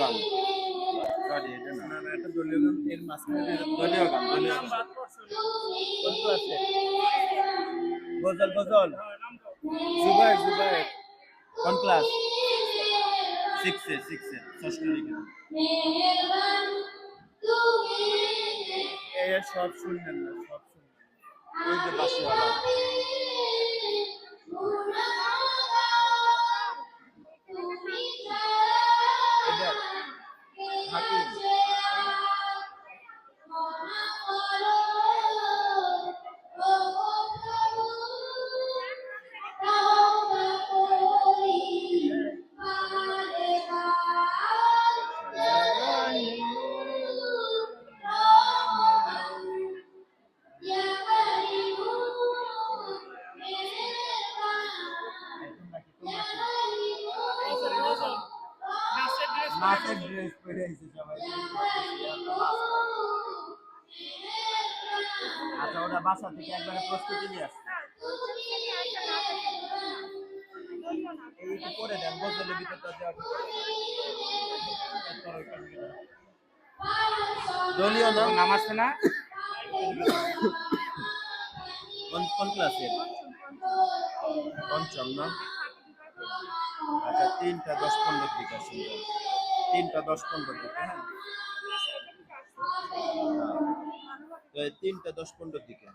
গান সরি এটা না না এটা দলীয় গান এর মাঝখানে। দলীয় গান দলীয় গান কোন ক্লাসে গজল সব শুনলেন না, সব শুনলেন। নাচের ড্রেস পরে এসে সবাই। আচ্ছা ওরা বাসা থেকে একবারে প্রস্তুতি নিয়ে আসছে। এই একটু করে দেন গজলের ভিতরটা দেওয়া আছে। দলীয় না নাম আছে না? কোন কোন ক্লাসে? পঞ্চম না? আচ্ছা তিনটা দশ পনেরো দিকে আসুন তিনটা দশ পনেরো দিকে হ্যাঁ? তিনটা দশ পনেরো দিকে।